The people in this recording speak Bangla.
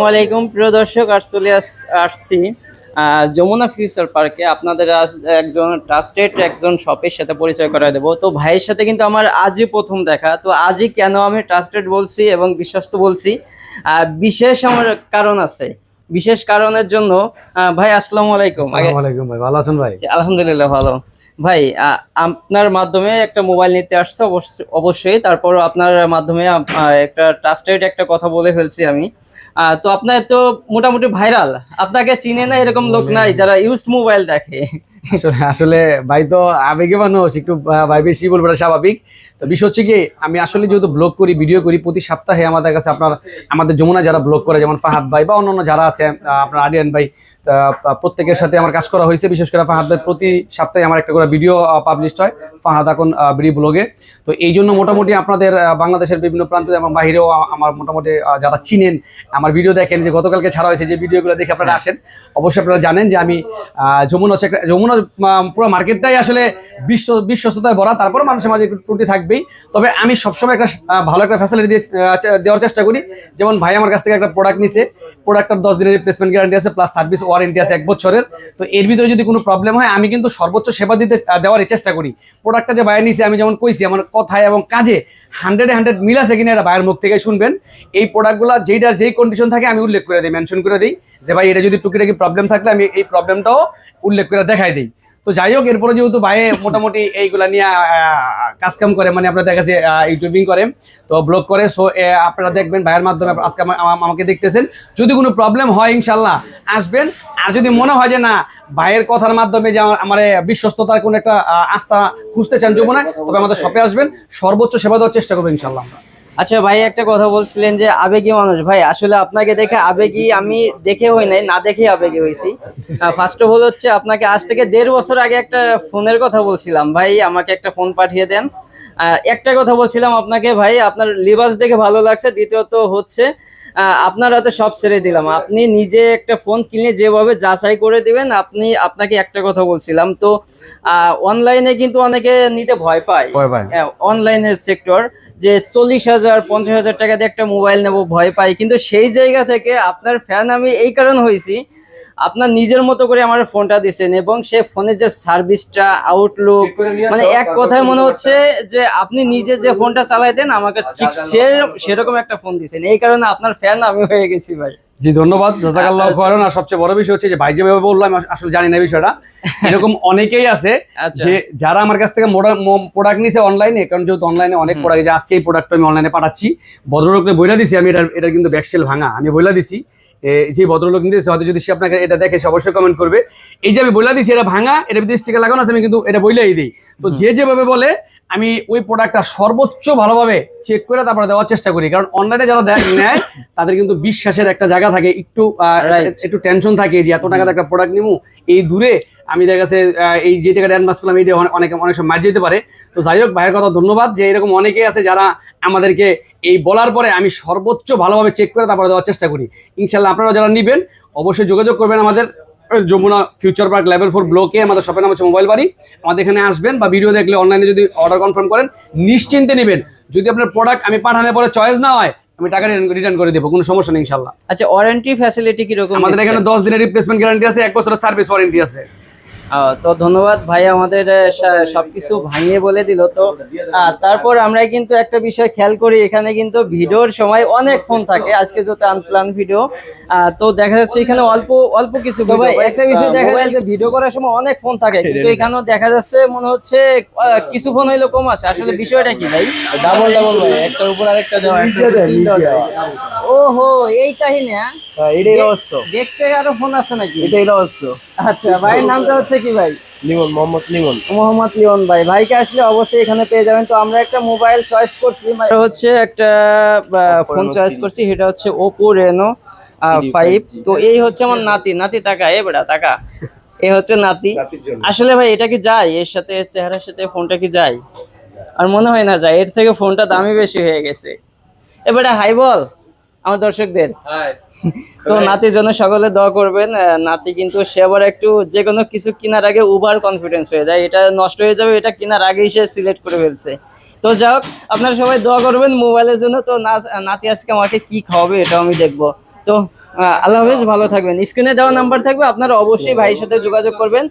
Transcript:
আসসালামাইকুম প্রিয় দর্শক আর চলে আসছি যমুনা ফিউচার পার্কে। আপনাদের আজ একজন ট্রাস্টেড একজন শপের সাথে পরিচয় করায় দেবো। তো ভাইয়ের সাথে কিন্তু আমার আজই প্রথম দেখা। তো আজই কেন আমি ট্রাস্টেড বলছি এবং বিশ্বস্ত বলছি? বিশেষ আমার কারণ আছে। বিশেষ কারণের জন্য ভাই আসসালামু আলাইকুম। আলাইকুম ভাই ভালো আছেন ভাই? আলহামদুলিল্লাহ ভালো। ভাই আপনার মাধ্যমে একটা মোবাইল নিতে আসছে অবশ্য- অবশ্যই। তারপর আপনার মাধ্যমে একটা ট্রাস্টেড একটা কথা বলে ফেলছি আমি। তো আপনার তো মোটামুটি ভাইরাল আপনাকে চিনে না এরকম লোক নাই যারা ইউজড মোবাইল দেখে। আসলে আসলে ভাই তো আবেগে মানুষ একটু ভাই বেশি বলব স্বাভাবিক। তো বিষয় হচ্ছে কি আমি আসলে যেহেতু ব্লগ করি ভিডিও করি প্রতি সপ্তাহে আমাদের কাছে আপনার আমাদের যমুনা যারা ব্লগ করে যেমন ফাহাদ ভাই বা অন্যান্য যারা আছে আপনার আরিয়ান ভাই প্রত্যেকের সাথে আমার কাজ করা হয়েছে। বিশেষ করে ফাহাদ ভাই প্রতি সপ্তাহে আমার একটা করে ভিডিও পাবলিশ হয় ফাহাদ এখন বিডি ব্লগে তো এই জন্য মোটামুটি আপনাদের বাংলাদেশের বিভিন্ন প্রান্তে এবং বাইরেও আমার মোটামুটি যারা চিনেন আমার ভিডিও দেখেন যে গতকালকে ছাড়া হয়েছে যে ভিডিওগুলো দেখে আপনারা আসেন অবশ্যই আপনারা জানেন যে আমি যমুনা হচ্ছে যমুনা আহ, পুরো মার্কেটটাই আসলে বিশ্ব বিশ্বস্ততায় ভরা তারপর মানুষের মাঝে ত্রুটি থাকবেই। তবে আমি সবসময় একটা ভালো একটা ফ্যাসিলিটি দেওয়ার চেষ্টা করি। যেমন ভাই আমার কাছ থেকে একটা প্রোডাক্ট নিছে। প্রোডাক্টটার দশ দিনের রিপ্লেসমেন্ট গ্যারান্টি আছে প্লাস সার্ভিস ওয়ারেন্টি আছে এক বছরের। তো এর ভিতরে যদি কোনো প্রবলেম হয় আমি কিন্তু সর্বোচ্চ সেবা দিতে আহ, দেওয়ারই চেষ্টা করি। প্রোডাক্টটা যে বাইরে নিছে আমি যেমন কইছি আমার কথায় এবং কাজে হান্ড্রেডে হান্ড্রেড মিল আছে কিনা এটা ভাইয়ের মুখ থেকে শুনবেন। এই প্রোডাক্টগুলো যেইটার যেই কন্ডিশন থাকে আমি উল্লেখ করে দিই মেনশন করে দিই যে ভাই এটা যদি টুকিটাকি প্রবলেম থাকলে আমি এই প্রবলেমটাও উল্লেখ করে দেখাই দিই। তো যাই হোক, এরপরে যেহেতু ভাইয়ে মোটামুটি এইগুলা নিয়ে কাজ কাম করে মানে আপনার দেখা ইউটিউবিং করে, তো ব্লগ করে সো আপনারা দেখবেন ভাইয়ের মাধ্যমে আজকে আমা- আমা- আমাকে দেখতেছেন। যদি কোনো প্রবলেম হয় ইনশাল্লাহ আসবেন। আর যদি মনে হয় যে না, ভাইয়ের কথার মাধ্যমে যে আমার বিশ্বস্ততার কোনো একটা আস্থা খুঁজতে চান যুবনায়, তবে আমাদের শপে আসবেন। সর্বোচ্চ সেবা দেওয়ার চেষ্টা করব ইনশাল্লাহ আমরা। আচ্ছা ভাই একটা কথা বলছিলেন যে আবেগী মানুষ। ভাই আসলে আপনাকে দেখে আবেগী আমি দেখে হই নাই না দেখে আবেগী হয়েছি। ফার্স্ট অফ অল হচ্ছে আপনাকে আজ থেকে দেড় বছর আগে একটা ফোনের কথা বলছিলাম। ভাই আমাকে একটা ফোন পাঠিয়ে দেন। একটা কথা বলছিলাম আপনাকে ভাই আপনার লিবাস দেখে ভালো লাগছে দ্বিতীয়ত হচ্ছে আপনার হাতে সব ছেড়ে দিলাম। আপনি নিজে একটা ফোন কিনে যেভাবে যাচাই করে দিবেন আপনি আপনাকে একটা কথা বলছিলাম। তো অনলাইনে কিন্তু অনেকে নিতে ভয় পায়। অনলাইনের সেক্টর যে চল্লিশ হাজার পঞ্চাশ হাজার টাকা দিয়ে একটা মোবাইল নেব ভয় পাই। কিন্তু সেই জায়গা থেকে আপনার ফ্যান আমি এই কারণ হয়েছি আপনার নিজের মতো করে আমার ফোনটা দিয়েছেন এবং সে ফোনের যে সার্ভিসটা আউটলুক মানে এক কথায় মনে হচ্ছে যে আপনি নিজে যে ফোনটা চালাই দেন আমাকে ঠিক সে- সেরকম একটা ফোন দিয়েছেন এই কারণে আপনার ফ্যান আমি হয়ে গেছি ভাই। জি ধন্যবাদ। জাজাকাল্লাহ খয়রান। আর সবচেয়ে বড় বিষয় হচ্ছে যে ভাই যেভাবে বললাম আসলে জানি না বিষয়টা। এরকম অনেকেই আছে আচ্ছা। যে যারা আমার কাছ থেকে প্রোডাক্ট নিছে অনলাইনে কারণ যেহেতু অনলাইনে অনেক প্রোডাক্ট যে আজকে এই প্রোডাক্ট আমি অনলাইনে পাঠাচ্ছি। ভদ্রলোককে বইলা দিছি আমি এটা এটা কিন্তু ব্যাকসেল ভাঙা। আমি বইলা দিছি। যে ভদ্রলোক নিতেছে হয়তো যদি সে আপনাকে এটা দেখে সে অবশ্যই কমেন্ট করবে। এই যে আমি বইলা দিছি এটা ভাঙা এটা স্টিকার লাগানো আছে আমি কিন্তু এটা বইলাই দিই। তো যে যেভাবে বলে আমি ওই প্রোডাক্টটা সর্বোচ্চ ভালোভাবে চেক করে তারপরে দেওয়ার চেষ্টা করি। কারণ অনলাইনে যারা নেয় তাদের কিন্তু বিশ্বাসের একটা জায়গা থাকে একটু একটু টেনশন থাকে যে এত টাকা একটা প্রোডাক্ট নিবো এই দূরে আমি দেখা গেছে এই যে টাকাটা অ্যাডভান্স করলাম এইটা অনেক- অনেক সময় মার যেতে পারে। তো যাই হোক ভাইয়ের কথা ধন্যবাদ যে এরকম অনেকেই আছে যারা আমাদেরকে এই বলার পরে আমি সর্বোচ্চ ভালোভাবে চেক করে তারপরে দেওয়ার চেষ্টা করি। ইনশাল্লাহ আপনারা যারা নিবেন অবশ্যই যোগাযোগ করবেন আমাদের। Jamuna future park level four ব্লকে আমাদের শপের নাম হচ্ছে মোবাইল বাড়ি আমাদের এখানে আসবেন বা ভিডিও দেখলে অনলাইনে যদি অর্ডার কনফার্ম করেন নিশ্চিন্তে নেবেন। যদি আপনার প্রোডাক্ট আমি পাঠানোর পরে চয়েস না হয় আমি টাকা রিটার্ন করে দেবো কোনো সমস্যা নেই ইনশাল্লাহ আচ্ছা ওয়ারেন্টি ফ্যাসিলিটি কীরকম আমাদের এখানে দশ দিনের রিপ্লেসমেন্ট গ্যারান্টি আছে এক বছরের সার্ভিস ওয়ারেন্টি আছে। তো ধন্যবাদ ভাই আমাদের সবকিছু ভাঙিয়ে বলে দিল। তো তারপর আমরা কিন্তু একটা বিষয় খেয়াল করি এখানে কিন্তু ভিডিওর সময় অনেক ফোন থাকে আজকে যত আনপ্লান ভিডিও তো দেখা যাচ্ছে এখানে অল্প অল্প কিছু ভাই একটা বিষয় দেখা যায় যে ভিডিও করার সময় অনেক ফোন থাকে কিন্তু এখানেও দেখা যাচ্ছে মনে হচ্ছে কিছু ফোন হইল কম আছে। আসলে বিষয়টা কি ভাই? ডাবল ডাবল ভাই একটার উপর আরেকটা দেওয়া। ওহো এই কাহিনী হ্যাঁ? হ্যাঁ, এটাই রহস্য। দেখতে আরও ফোন আছে নাকি? এটাই রহস্য। আচ্ছা ভাইয়ের নামটা হচ্ছে কি ভাই? লিমন মোহাম্মদ লিমন। মোহাম্মদ লিওন ভাই। ভাইকে আসলে অবশ্যই এখানে পেয়ে যাবেন। তো আমরা একটা মোবাইল চয়েস করছি। এটা হচ্ছে একটা ফোন চয়েস করছি। সেটা হচ্ছে ওপো রেনো ফাইভ তো এই হচ্ছে আমার নাতি। নাতি টাকা এ বেটা টাকা। এ হচ্ছে নাতি। আসলে ভাই এটা কি যায়? এর সাথে এর চেহারার সাথে ফোনটা কি যায়? আর মনে হয় না যায়। এর থেকে ফোনটা দামি বেশি হয়ে গেছে। এবারে হাই বল। আমার দর্শকদের। তো নাতির জন্য সকলে দোয়া করবেন। নাতি কিন্তু সে আবার একটু যে কোনো কিছু কেনার আগে উবার কনফিডেন্স হয়ে যায়। এটা নষ্ট হয়ে যাবে এটা কেনার আগেই সে সিলেক্ট করে ফেলছে। তো যাই হোক আপনারা সবাই দোয়া করবেন মোবাইলের জন্য। তো নাতি আজকে আমাকে কি খাওয়াবে এটা আমি দেখব। তো তো আল্লাহ হাফেজ ভালো থাকবেন। স্ক্রিনে দেওয়া নাম্বার থাকবে আপনারা অবশ্যই ভাইয়ের সাথে যোগাযোগ করবেন।